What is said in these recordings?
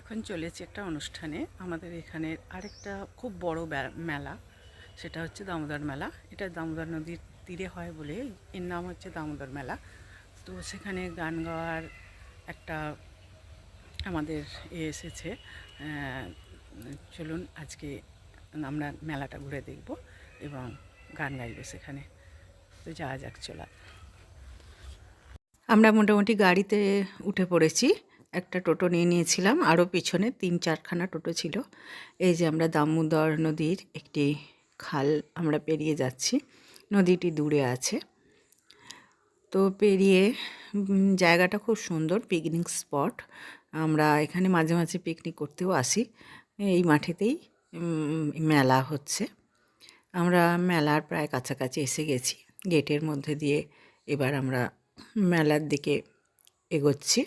এখন চলেছে একটা অনুষ্ঠানে। আমাদের এখানে আরেকটা খুব বড় মেলা, সেটা হচ্ছে দামোদর মেলা। এটা দামোদর নদীর তীরে হয় বলে এর নাম হচ্ছে দামোদর মেলা। তো সেখানে গান গাওয়ার একটা আমাদের এ এসেছে। চলুন আজকে আমরা মেলাটা ঘুরে দেখব এবং গান গাইবে সেখানে। তো যাওয়া যাক, চলা। আমরা মোটামুটি গাড়িতে উঠে পড়েছি। একটা টোটো নিয়ে নিয়েছিলাম। আরও পিছনে তিন চারখানা টোটো ছিল। এই যে আমরা দামোদর নদীর একটি খাল আমরা পেরিয়ে যাচ্ছি। নদীটি দূরে আছে। তো পেরিয়ে জায়গাটা খুব সুন্দর পিকনিক স্পট আমরা এখানে মাঝে মাঝে পিকনিক করতেও আসি। এই মাঠেতেই মেলা হচ্ছে। আমরা মেলার প্রায় কাছাকাছি এসে গেছি। গেটের মধ্যে দিয়ে এবার আমরা মেলার দিকে এগোচ্ছি।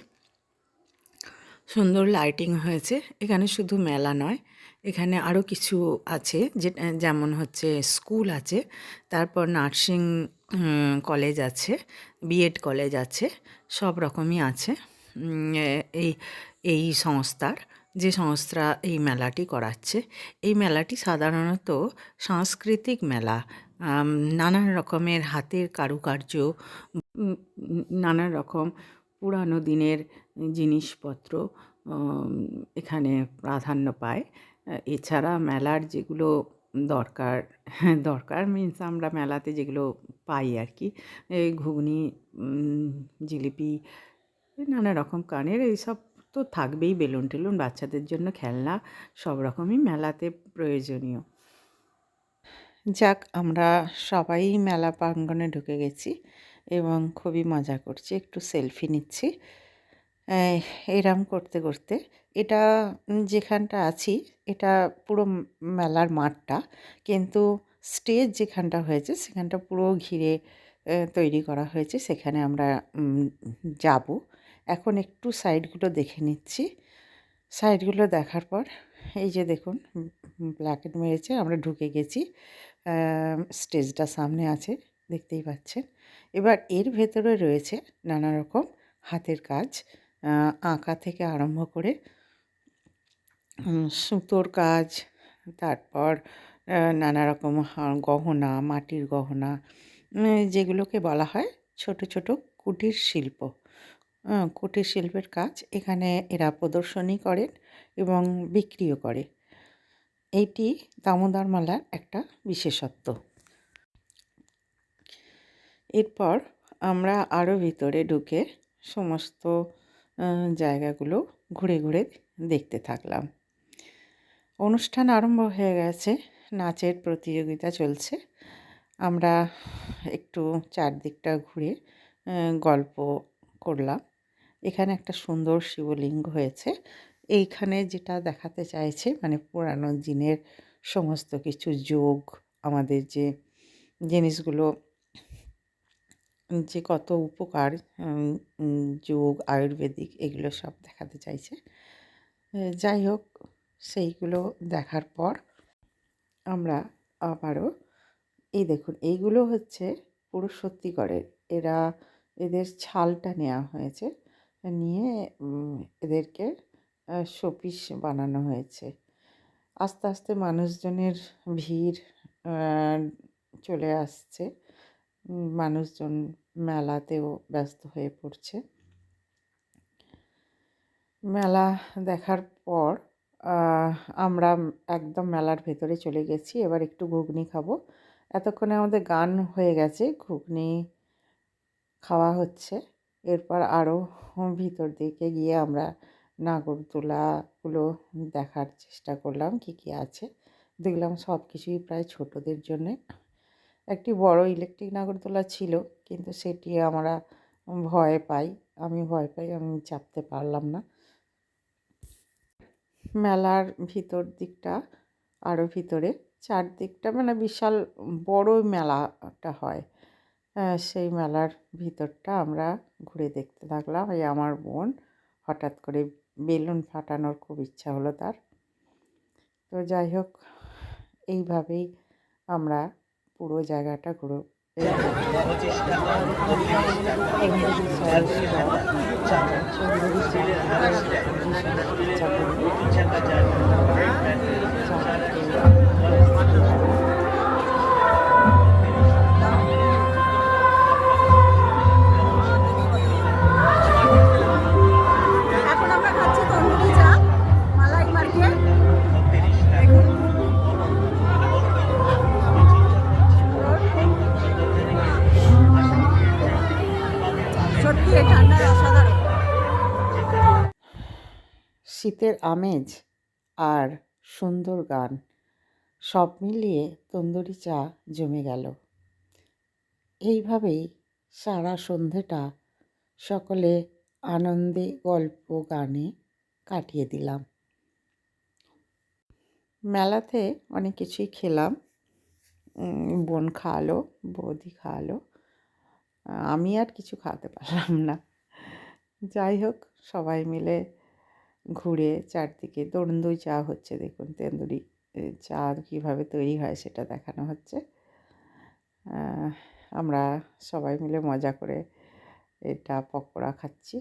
সুন্দর লাইটিং হয়েছে। এখানে শুধু মেলা নয় এখানে আরও কিছু আছে যেমন হচ্ছে স্কুল আছে তারপর নার্সিং কলেজ আছে বিএড কলেজ আছে সব রকমই আছে। এই এই সংস্থার যে সংস্থা এই মেলাটি করাচ্ছে। এই মেলাটি সাধারণত সাংস্কৃতিক মেলা নানান রকমের হাতের কারুকার্য উম, নানা রকম পুরানো দিনের জিনিসপত্র এখানে প্রাধান্য পায়। এছাড়া মেলার যেগুলো দরকার দরকার মিন্স আমরা মেলাতে যেগুলো পাই আর কি এই ঘুগনি জিলিপি, নানা রকম কানের, এইসব তো থাকবেই বেলুন টেলুন, বাচ্চাদের জন্য খেলনা, সব রকমই মেলাতে প্রয়োজনীয়। যাক, আমরা সবাই মেলা প্রাঙ্গণে ঢুকে গেছি। এবং খুবই মজা করছি, একটু সেলফি নিচ্ছি। এরম করতে করতে। এটা যেখানটা আছি, এটা পুরো মেলার মাঠটা। কিন্তু স্টেজ যেখানটা হয়েছে, সেখানটা পুরো ঘিরে তৈরি করা হয়েছে। সেখানে আমরা যাব। এখন একটু সাইডগুলো দেখে নিচ্ছি। সাইডগুলো দেখার পর, এই যে দেখুন ব্ল্যাকেট মেরেছে আমরা ঢুকে গেছি। স্টেজটা সামনে আছে, দেখতেই পাচ্ছেন। এবার এর ভেতরে রয়েছে নানা রকম হাতের কাজ আঁকা থেকে আরম্ভ করে সুতোর কাজ, তারপর নানা রকম গহনা, মাটির গহনা যেগুলোকে বলা হয় ছোট ছোট কুটির শিল্প। কুটির শিল্পের কাজ এখানে এরা প্রদর্শনী করেন এবং বিক্রিও করে। এইটি দামোদর মেলার একটা বিশেষত্ব। এরপর আমরা আরও ভিতরে ঢুকে সমস্ত জায়গাগুলো ঘুরে ঘুরে দেখতে থাকলাম। অনুষ্ঠান আরম্ভ হয়ে গেছে, নাচের প্রতিযোগিতা চলছে। আমরা একটু চারদিকটা ঘুরে গল্প করলাম। এখানে একটা সুন্দর শিবলিঙ্গ হয়েছে। এইখানে যেটা দেখাতে চাইছে মানে পুরানো দিনের সমস্ত কিছু যোগ, আমাদের যে জিনিসগুলো যে কত উপকার যোগ, আয়ুর্বেদিক এগুলো সব দেখাতে চাইছে। যাই হোক, সেইগুলো দেখার পর আমরা আবারও, এই দেখুন, এইগুলো হচ্ছে পুরো সত্যিকারের। এরা এদের ছালটা নেওয়া হয়েছে, নিয়ে এদেরকে শোপিস বানানো হয়েছে। আস্তে আস্তে মানুষজনের ভিড় চলে আসছে। মানুষজন মেলাতেও ব্যস্ত হয়ে পড়ছে। মেলা দেখার পর আমরা একদম মেলার ভেতরে চলে গেছি। এবার একটু ঘুগনি খাব। এতক্ষণে আমাদের গান হয়ে গেছে, ঘুগনি খাওয়া হচ্ছে। এরপর আরও ভিতর দিকে গিয়ে আমরা নাগরদোলাগুলো দেখার চেষ্টা করলাম, কি কি আছে। দেখলাম সব কিছুই প্রায় ছোটদের জন্যে। একটি বড় ইলেকট্রিক নাগরদোলা ছিল, কিন্তু সেটি আমরা ভয় পাই। আমি ভয় পাই, আমি চাপতে পারলাম না। মেলার ভিতর দিকটা আরও ভিতরে, চারদিকটা মানে বিশাল বড় মেলাটা হয়। সেই মেলার ভিতরটা আমরা ঘুরে দেখতে থাকলাম। এই আমার বোন হঠাৎ করে বেলুন ফাটানোর খুব ইচ্ছা হলো তার। তো যাই হোক, এইভাবেই আমরা পুরো জায়গাটা ঘুরো শীতের আমেজ আর সুন্দর গান, সব মিলিয়ে তন্দুরি চা জমে গেল। এইভাবেই সারা সন্ধেটা সকলে আনন্দে গল্প গানে কাটিয়ে দিলাম। মেলাতে অনেক কিছুই খেলাম। বোন খাওয়ালো বৌদি খাওয়ালো আমি আর কিছু খাওয়াতে পারলাম না। যাই হোক, সবাই মিলে ঘুরে চারদিকে দই চা হচ্ছে, দেখুন তেন্দুরি চা কীভাবে তৈরি হয় সেটা দেখানো হচ্ছে। আমরা সবাই মিলে মজা করে এটা পকোড়া খাচ্ছি।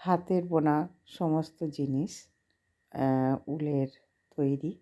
হাতের বোনা সমস্ত জিনিস উলের তৈরি।